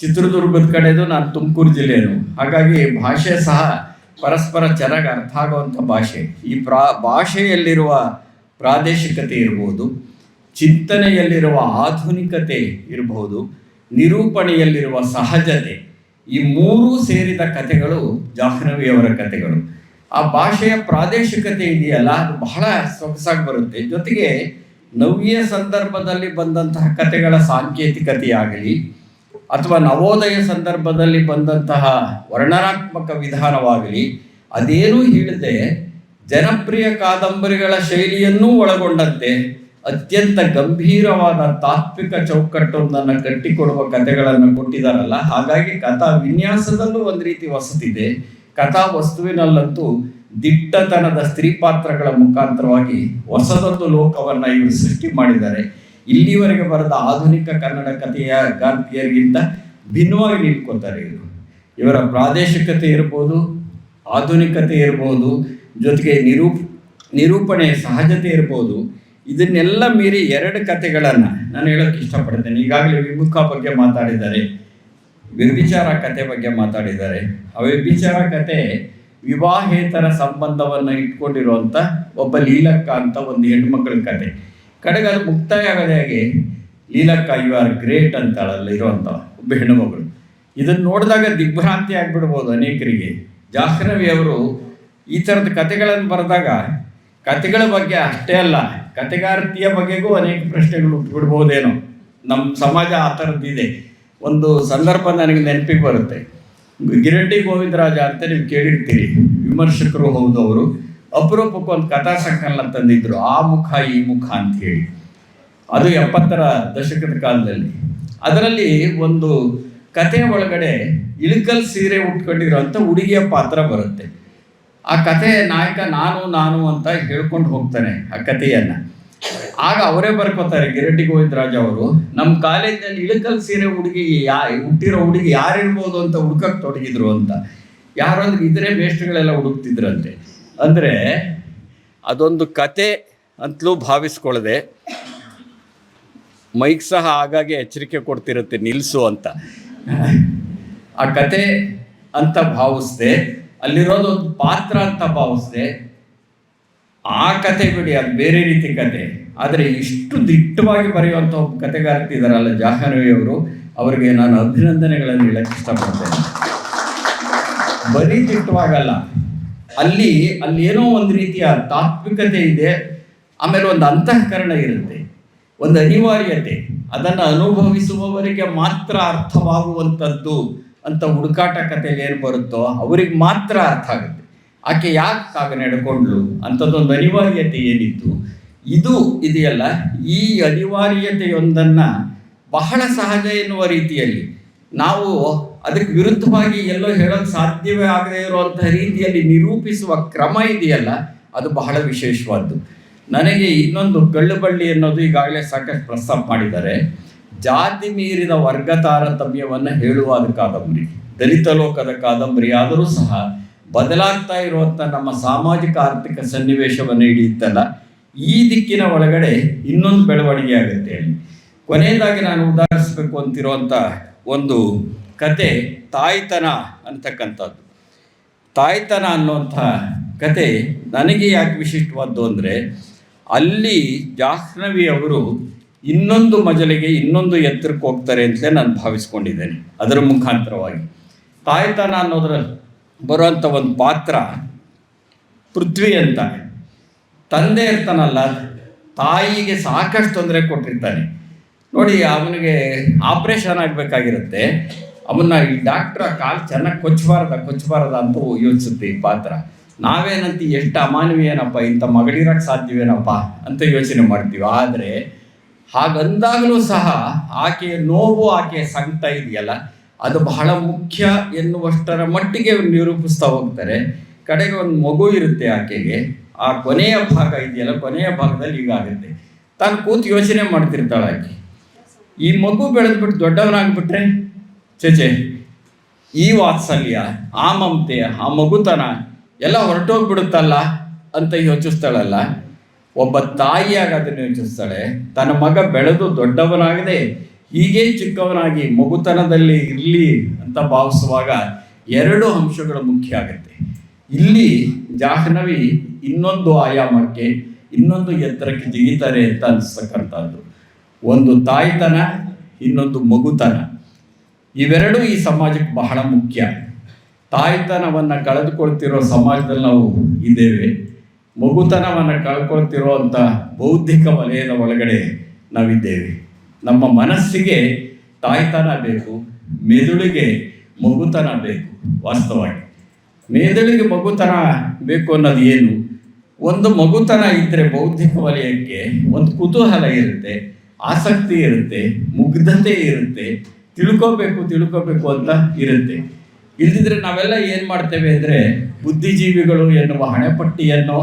ಚಿತ್ರದುರ್ಗದ ಕಡೆದು ನಾನು ತುಮಕೂರು ಜಿಲ್ಲೆಯನು. ಹಾಗಾಗಿ ಭಾಷೆ ಸಹ ಪರಸ್ಪರ ಚೆನ್ನಾಗಿ ಅರ್ಥ ಆಗುವಂಥ ಭಾಷೆ. ಈ ಪ್ರಾ, ಭಾಷೆಯಲ್ಲಿರುವ ಪ್ರಾದೇಶಿಕತೆ ಇರ್ಬೋದು, ಚಿಂತನೆಯಲ್ಲಿರುವ ಆಧುನಿಕತೆ ಇರಬಹುದು ನಿರೂಪಣೆಯಲ್ಲಿರುವ ಸಹಜತೆ, ಈ ಮೂರೂ ಸೇರಿದ ಕಥೆಗಳು ಜಾಹ್ನವಿಯವರ ಕಥೆಗಳು. ಆ ಭಾಷೆಯ ಪ್ರಾದೇಶಿಕತೆ ಇದೆಯಲ್ಲ, ಅದು ಬಹಳ ಸೊಗಸಾಗಿ ಬರುತ್ತೆ. ಜೊತೆಗೆ ನವ್ಯ ಸಂದರ್ಭದಲ್ಲಿ ಬಂದಂತಹ ಕಥೆಗಳ ಸಾಂಕೇತಿಕತೆಯಾಗಲಿ ಅಥವಾ ನವೋದಯ ಸಂದರ್ಭದಲ್ಲಿ ಬಂದಂತಹ ವರ್ಣನಾತ್ಮಕ ವಿಧಾನವಾಗಲಿ, ಅದೇನೂ ಹೇಳದೆ ಜನಪ್ರಿಯ ಕಾದಂಬರಿಗಳ ಶೈಲಿಯನ್ನೂ ಒಳಗೊಂಡಂತೆ ಅತ್ಯಂತ ಗಂಭೀರವಾದ ತಾತ್ವಿಕ ಚೌಕಟ್ಟೊಂದನ್ನು ಕಟ್ಟಿಕೊಡುವ ಕಥೆಗಳನ್ನು ಕೊಟ್ಟಿದ್ದಾರಲ್ಲ ಹಾಗಾಗಿ ಕಥಾ ವಿನ್ಯಾಸದಲ್ಲೂ ಒಂದು ರೀತಿ ವಸತಿದೆ ಕಥಾ ವಸ್ತುವಿನಲ್ಲಂತೂ ದಿಟ್ಟತನದ ಸ್ತ್ರೀ ಪಾತ್ರಗಳ ಮುಖಾಂತರವಾಗಿ ಹೊಸದೊಂದು ಲೋಕವನ್ನು ಇವರು ಸೃಷ್ಟಿ ಮಾಡಿದ್ದಾರೆ. ಇಲ್ಲಿವರೆಗೆ ಬರೆದ ಆಧುನಿಕ ಕನ್ನಡ ಕಥೆಯ ಗಾರ್ತಿಯರಿಗಿಂತ ಭಿನ್ನವಾಗಿ ನಿಂತ್ಕೊತಾರೆ ಇವರು. ಇವರ ಪ್ರಾದೇಶಿಕತೆ ಇರ್ಬೋದು, ಆಧುನಿಕತೆ ಇರ್ಬೋದು, ಜೊತೆಗೆ ನಿರೂಪ, ನಿರೂಪಣೆ ಸಹಜತೆ ಇರ್ಬೋದು, ಇದನ್ನೆಲ್ಲ ಮೀರಿ ಎರಡು ಕಥೆಗಳನ್ನು ನಾನು ಹೇಳೋಕೆ ಇಷ್ಟಪಡ್ತೇನೆ. ಈಗಾಗಲೇ ವಿಮುಖ ಬಗ್ಗೆ ಮಾತಾಡಿದ್ದಾರೆ ವ್ಯಭಿಚಾರ ಕತೆ ಬಗ್ಗೆ ಮಾತಾಡಿದ್ದಾರೆ. ಆ ವ್ಯಭಿಚಾರ ಕತೆ ವಿವಾಹೇತರ ಸಂಬಂಧವನ್ನು ಇಟ್ಕೊಂಡಿರುವಂಥ ಒಬ್ಬ ಲೀಲಕ್ಕ ಅಂತ ಒಂದು ಹೆಣ್ಮಕ್ಳ ಕತೆ. ಕಡೆಗೆ ಅದು ಮುಕ್ತಾಯ ಆಗದೆ ಹಾಗೆ ಲೀಲಕ್ಕ ಯು ಆರ್ ಗ್ರೇಟ್ ಅಂತಾಳಲ್ಲ ಇರುವಂಥ ಒಬ್ಬ ಹೆಣ್ಣುಮಗಳು. ಇದನ್ನು ನೋಡಿದಾಗ ದಿಗ್ಭ್ರಾಂತಿ ಆಗ್ಬಿಡ್ಬೋದು ಅನೇಕರಿಗೆ. ಜಾಹ್ನವಿ ಅವರು ಈ ಥರದ ಕತೆಗಳನ್ನು ಬರೆದಾಗ ಕತೆಗಳ ಬಗ್ಗೆ ಅಷ್ಟೇ ಅಲ್ಲ ಕತೆಗಾರತಿಯ ಬಗ್ಗೆಗೂ ಅನೇಕ ಪ್ರಶ್ನೆಗಳು ಹುಟ್ಟುಬಿಡ್ಬೋದೇನೋ ನಮ್ಮ ಸಮಾಜ ಆ ಥರದ್ದಿದೆ ಒಂದು ಸಂದರ್ಭ ನನಗೆ ನೆನಪಿಗೆ ಬರುತ್ತೆ. ಗಿರಡ್ಡಿ ಗೋವಿಂದರಾಜ ಅಂತ ನೀವು ಕೇಳಿರ್ತೀರಿ, ವಿಮರ್ಶಕರು ಹೌದು ಅವರು. ಅಪರೂಪಕ್ಕೆ ಒಂದು ಕಥಾ ಸಂಕಲನ ತಂದಿದ್ರು, ಆ ಮುಖ, ಈ ಮುಖ ಅಂತ ಹೇಳಿ ಅದು ಎಪ್ಪತ್ತರ ದಶಕದ ಕಾಲದಲ್ಲಿ. ಅದರಲ್ಲಿ ಒಂದು ಕಥೆಯ ಒಳಗಡೆ ಇಳುಕಲ್ ಸೀರೆ ಉಟ್ಕೊಂಡಿರೋಂಥ ಹುಡುಗಿಯ ಪಾತ್ರ ಬರುತ್ತೆ. ಆ ಕತೆ ನಾಯಕ ನಾನು ನಾನು ಅಂತ ಹೇಳ್ಕೊಂಡು ಹೋಗ್ತಾನೆ ಆ ಕಥೆಯನ್ನ. ಆಗ ಅವರೇ ಬರ್ಕೋತಾರೆ ಗಿರಡ್ಡಿ ಗೋವಿಂದರಾಜ್ ಅವರು, ನಮ್ಮ ಕಾಲೇಜಿನಲ್ಲಿ ಇಳುಕಲ್ ಸೀರೆ ಹುಡುಗಿ ಯಾ ಹುಟ್ಟಿರೋ ಹುಡುಗಿ ಯಾರಿರ್ಬೋದು ಅಂತ ಹುಡುಕಕ್ಕೆ ತೊಡಗಿದ್ರು ಅಂತ. ಯಾರು ಇದ್ರೆ ಬೇಸ್ಟ್ಗಳೆಲ್ಲ ಹುಡುಕ್ತಿದ್ರಂತೆ. ಅಂದರೆ ಅದೊಂದು ಕತೆ ಅಂತಲೂ ಭಾವಿಸ್ಕೊಳ್ಳದೆ ಮೈಕ್ ಸಹ ಆಗಾಗ್ಗೆ ಎಚ್ಚರಿಕೆ ಕೊಡ್ತಿರುತ್ತೆ ನಿಲ್ಲಿಸು ಅಂತ. ಆ ಕತೆ ಅಂತ ಭಾವಿಸ್ದೆ, ಅಲ್ಲಿರೋದು ಒಂದು ಪಾತ್ರ ಅಂತ ಭಾವಿಸ್ದೆ, ಆ ಕತೆ ಬಿಡಿ, ಅದು ಬೇರೆ ರೀತಿ ಕತೆ. ಆದರೆ ಇಷ್ಟು ದಿಟ್ಟವಾಗಿ ಬರೆಯುವಂಥ ಒಬ್ಬ ಕತೆಗಾರ್ತಿದ್ದಾರಲ್ಲ ಜಾಹ್ನವಿ ಅವರು, ಅವರಿಗೆ ನಾನು ಅಭಿನಂದನೆಗಳನ್ನು ಹೇಳಕ್ಕೆ ಇಷ್ಟಪಡ್ತೇನೆ. ಬರೀ ದಿಟ್ಟವಾಗಲ್ಲ. ಅಲ್ಲಿ ಅಲ್ಲಿ ಏನೋ ಒಂದು ರೀತಿಯ ತಾತ್ವಿಕತೆ ಇದೆ, ಆಮೇಲೆ ಒಂದು ಅಂತಃಕರಣ ಇರುತ್ತೆ, ಒಂದು ಅನಿವಾರ್ಯತೆ. ಅದನ್ನು ಅನುಭವಿಸುವವರಿಗೆ ಮಾತ್ರ ಅರ್ಥವಾಗುವಂಥದ್ದು ಅಂತ ಹುಡುಕಾಟ ಕಥೆಯಲ್ಲಿ ಏನು ಬರುತ್ತೋ, ಅವ್ರಿಗೆ ಮಾತ್ರ ಅರ್ಥ ಆಗುತ್ತೆ. ಆಕೆ ಯಾಕೆ ಆಗ ನಡ್ಕೊಂಡ್ಲು ಅಂಥದ್ದೊಂದು ಅನಿವಾರ್ಯತೆ ಏನಿತ್ತು? ಇದು ಇದೆಯಲ್ಲ, ಈ ಅನಿವಾರ್ಯತೆಯೊಂದನ್ನು ಬಹಳ ಸಹಜ ಎನ್ನುವ ರೀತಿಯಲ್ಲಿ ನಾವು ಅದಕ್ಕೆ ವಿರುದ್ಧವಾಗಿ ಎಲ್ಲೋ ಹೇಳೋದು ಸಾಧ್ಯವೇ ಆಗದೇ ಇರುವಂತಹ ರೀತಿಯಲ್ಲಿ ನಿರೂಪಿಸುವ ಕ್ರಮ ಇದೆಯಲ್ಲ, ಅದು ಬಹಳ ವಿಶೇಷವಾದ್ದು. ನನಗೆ ಇನ್ನೊಂದು ಕಳ್ಳುಬಳ್ಳಿ ಅನ್ನೋದು ಈಗಾಗಲೇ ಸಾಕಷ್ಟು ಪ್ರಸ್ತಾಪ ಮಾಡಿದ್ದಾರೆ. ಜಾತಿ ಮೀರಿದ ವರ್ಗ ತಾರತಮ್ಯವನ್ನು ಹೇಳುವಾದ ಕಾದಂಬರಿ, ದಲಿತ ಲೋಕದ ಕಾದಂಬರಿ ಆದರೂ ಸಹ ಬದಲಾಗ್ತಾ ಇರುವಂಥ ನಮ್ಮ ಸಾಮಾಜಿಕ ಆರ್ಥಿಕ ಸನ್ನಿವೇಶವನ್ನು ಹಿಡಿಯುತ್ತಲ್ಲ, ಈ ದಿಕ್ಕಿನ ಒಳಗಡೆ ಇನ್ನೊಂದು ಬೆಳವಣಿಗೆ ಆಗುತ್ತೆ ಕೊನೆಯದಾಗಿ ನಾನು ಉದಾಹರಿಸಬೇಕು ಅಂತಿರುವಂಥ ಒಂದು ಕತೆ ತಾಯ್ತನ ಅಂತಕ್ಕಂಥದ್ದು. ತಾಯ್ತನ ಅನ್ನುವಂಥ ಕತೆ ನನಗೆ ಯಾಕೆ ವಿಶಿಷ್ಟವಾದ್ದು ಅಂದರೆ ಅಲ್ಲಿ ಜಾಹ್ನವಿ ಅವರು ಇನ್ನೊಂದು ಮಜಲಿಗೆ ಇನ್ನೊಂದು ಎತ್ತರಕ್ಕೆ ಹೋಗ್ತಾರೆ ಅಂತಲೇ ನಾನು ಭಾವಿಸ್ಕೊಂಡಿದ್ದೇನೆ ಅದರ ಮುಖಾಂತರವಾಗಿ. ತಾಯ್ತನ ಅನ್ನೋದ್ರ ಬರುವಂಥ ಒಂದು ಪಾತ್ರ ಪೃಥ್ವಿ ಅಂತ ತಂದೆ ಇರ್ತಾನಲ್ಲ ತಾಯಿಗೆ ಸಾಕಷ್ಟು ತೊಂದರೆ ಕೊಟ್ಟಿರ್ತಾನೆ. ನೋಡಿ ಅವನಿಗೆ ಆಪ್ರೇಷನ್ ಆಗಬೇಕಾಗಿರುತ್ತೆ. ಅವನ್ನ ಈ ಡಾಕ್ಟ್ರ ಕಾಲು ಚೆನ್ನಾಗಿ ಕೊಚ್ಚಬಾರ್ದ ಕೊಚ್ಚಬಾರ್ದ ಅಂತ ಯೋಚಿಸುತ್ತೆ ಈ ಪಾತ್ರ. ನಾವೇನಂತ ಎಷ್ಟು ಅಮಾನವೀಯನಪ್ಪ, ಇಂಥ ಮಗಳಿರಕ್ಕೆ ಸಾಧ್ಯವೇನಪ್ಪ ಅಂತ ಯೋಚನೆ ಮಾಡ್ತೀವಿ. ಆದರೆ ಹಾಗಂದಾಗಲೂ ಸಹ ಆಕೆಯ ನೋವು ಆಕೆಯ ಸಂಕಟ ಇದೆಯಲ್ಲ, ಅದು ಬಹಳ ಮುಖ್ಯ ಎನ್ನುವಷ್ಟರ ಮಟ್ಟಿಗೆ ನಿರೂಪಿಸ್ತಾ ಹೋಗ್ತಾರೆ. ಕಡೆಗೆ ಒಂದು ಮಗು ಇರುತ್ತೆ ಆಕೆಗೆ. ಆ ಕೊನೆಯ ಭಾಗ ಇದೆಯಲ್ಲ, ಕೊನೆಯ ಭಾಗದಲ್ಲಿ ಹೀಗಾಗುತ್ತೆ ತಾನು ಕೂತು ಯೋಚನೆ ಮಾಡ್ತಿರ್ತಾಳೆ ಆಕೆ. ಈ ಮಗು ಬೆಳೆದ್ಬಿಟ್ಟು ದೊಡ್ಡವನಾಗ್ಬಿಟ್ರೆ ಚೇಚೆ, ಈ ವಾತ್ಸಲ್ಯ, ಆ ಮಮತೆ, ಆ ಮಗುತನ ಎಲ್ಲ ಹೊರಟೋಗ್ಬಿಡುತ್ತಲ್ಲ ಅಂತ ಯೋಚಿಸ್ತಾಳಲ್ಲ. ಒಬ್ಬ ತಾಯಿಯಾಗ ಅದನ್ನು ಯೋಚಿಸ್ತಾಳೆ. ತನ್ನ ಮಗ ಬೆಳೆದು ದೊಡ್ಡವನಾಗದೆ. ಹೀಗೆ ಚಿಕ್ಕವನಾಗಿ ಮಗುತನದಲ್ಲಿ ಇರಲಿ ಅಂತ ಭಾವಿಸುವಾಗ ಎರಡು ಅಂಶಗಳು ಮುಖ್ಯ ಆಗುತ್ತೆ. ಇಲ್ಲಿ ಜಾಹ್ನವಿ ಇನ್ನೊಂದು ಆಯಾಮಕ್ಕೆ, ಇನ್ನೊಂದು ಎತ್ತರಕ್ಕೆ ಜಿಗಿತಾರೆ ಅಂತ ಅನಿಸ್ತಕ್ಕಂಥದ್ದು ಒಂದು ತಾಯಿತನ, ಇನ್ನೊಂದು ಮಗುತನ. ಇವೆರಡೂ ಈ ಸಮಾಜಕ್ಕೆ ಬಹಳ ಮುಖ್ಯ. ತಾಯ್ತನವನ್ನು ಕಳೆದುಕೊಳ್ತಿರೋ ಸಮಾಜದಲ್ಲಿ ನಾವು ಇದ್ದೇವೆ. ಮಗುತನವನ್ನು ಕಳ್ಕೊಳ್ತಿರುವಂಥ ಬೌದ್ಧಿಕ ವಲಯದ ಒಳಗಡೆ ನಾವಿದ್ದೇವೆ. ನಮ್ಮ ಮನಸ್ಸಿಗೆ ತಾಯ್ತನ ಬೇಕು, ಮೆದುಳಿಗೆ ಮಗುತನ ಬೇಕು, ವಾಸ್ತವವಾಗಿ. ಮೆದುಳಿಗೆ ಮಗುತನ ಬೇಕು ಅನ್ನೋದು ಏನು? ಒಂದು ಮಗುತನ ಇದ್ದರೆ ಬೌದ್ಧಿಕ ವಲಯಕ್ಕೆ ಒಂದು ಕುತೂಹಲ ಇರುತ್ತೆ, ಆಸಕ್ತಿ ಇರುತ್ತೆ, ಮುಗ್ಧತೆ ಇರುತ್ತೆ ತಿಳ್ಕೋಬೇಕು ತಿಳ್ಕೋಬೇಕು ಅಂತ ಇರುತ್ತೆ. ಇಲ್ದಿದ್ರೆ ನಾವೆಲ್ಲ ಏನು ಮಾಡ್ತೇವೆ ಅಂದರೆ ಬುದ್ಧಿಜೀವಿಗಳು ಎನ್ನುವ ಹಣೆಪಟ್ಟಿಯನ್ನು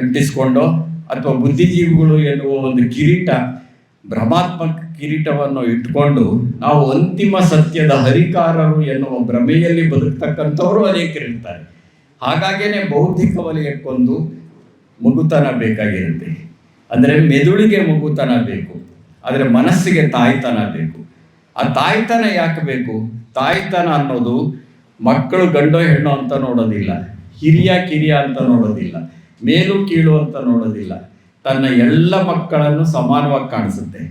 ಅಂಟಿಸ್ಕೊಂಡು ಅಥವಾ ಬುದ್ಧಿಜೀವಿಗಳು ಎನ್ನುವ ಒಂದು ಕಿರೀಟ ಭ್ರಮಾತ್ಮಕ ಕಿರೀಟವನ್ನು ಇಟ್ಕೊಂಡು ನಾವು ಅಂತಿಮ ಸತ್ಯದ ಹರಿಕಾರರು ಎನ್ನುವ ಭ್ರಮೆಯಲ್ಲಿ ಬದುಕ್ತಕ್ಕಂಥವರು ಅನೇಕರಿರ್ತಾರೆ. ಹಾಗಾಗೇನೆ ಬೌದ್ಧಿಕ ವಲಯಕ್ಕೊಂದು ಮಗುತನ ಬೇಕಾಗಿರುತ್ತೆ. ಅಂದರೆ ಮೆದುಳಿಗೆ ಮಗುತನ ಬೇಕು, ಆದರೆ ಮನಸ್ಸಿಗೆ ತಾಯ್ತನ ಬೇಕು. ಆ ತಾಯ್ತನ ಯಾಕೆ ಬೇಕು? ತಾಯ್ತನ ಅನ್ನೋದು ಮಕ್ಕಳು ಗಂಡೋ ಹೆಣ್ಣು ಅಂತ ನೋಡೋದಿಲ್ಲ, ಹಿರಿಯ ಕಿರಿಯ ಅಂತ ನೋಡೋದಿಲ್ಲ, ಮೇಲು ಕೀಳು ಅಂತ ನೋಡೋದಿಲ್ಲ. ತನ್ನ ಎಲ್ಲ ಮಕ್ಕಳನ್ನು ಸಮಾನವಾಗಿ ಕಾಣಿಸುತ್ತೆ.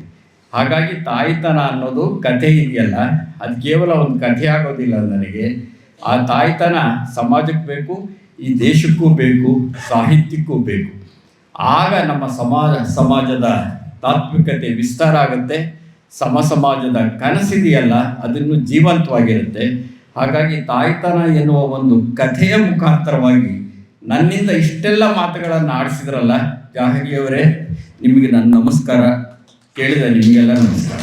ಹಾಗಾಗಿ ತಾಯ್ತನ ಅನ್ನೋದು ಕಥೆ ಇದೆಯಲ್ಲ, ಅದು ಕೇವಲ ಒಂದು ಕಥೆ ಆಗೋದಿಲ್ಲ ನನಗೆ. ಆ ತಾಯ್ತನ ಸಮಾಜಕ್ಕೆ ಬೇಕು, ಈ ದೇಶಕ್ಕೂ ಬೇಕು, ಸಾಹಿತ್ಯಕ್ಕೂ ಬೇಕು. ಆಗ ನಮ್ಮ ಸಮಾಜ, ಸಮಾಜದ ತಾತ್ವಿಕತೆ ವಿಸ್ತಾರ ಆಗುತ್ತೆ. ಸಮ ಸಮಾಜದ ಕನಸಿದೆಯಲ್ಲ, ಅದನ್ನು ಜೀವಂತವಾಗಿರುತ್ತೆ. ಹಾಗಾಗಿ ತಾಯ್ತನ ಎನ್ನುವ ಒಂದು ಕಥೆಯ ಮುಖಾಂತರವಾಗಿ ನನ್ನಿಂದ ಇಷ್ಟೆಲ್ಲ ಮಾತುಗಳನ್ನು ಆಡಿಸಿದ್ರಲ್ಲ ಜಾಹಗಿಯವರೇ ನಿಮಗೆ ನನ್ನ ನಮಸ್ಕಾರ, ಕೇಳಿದ ನಿಮಗೆಲ್ಲ ನಮಸ್ಕಾರ.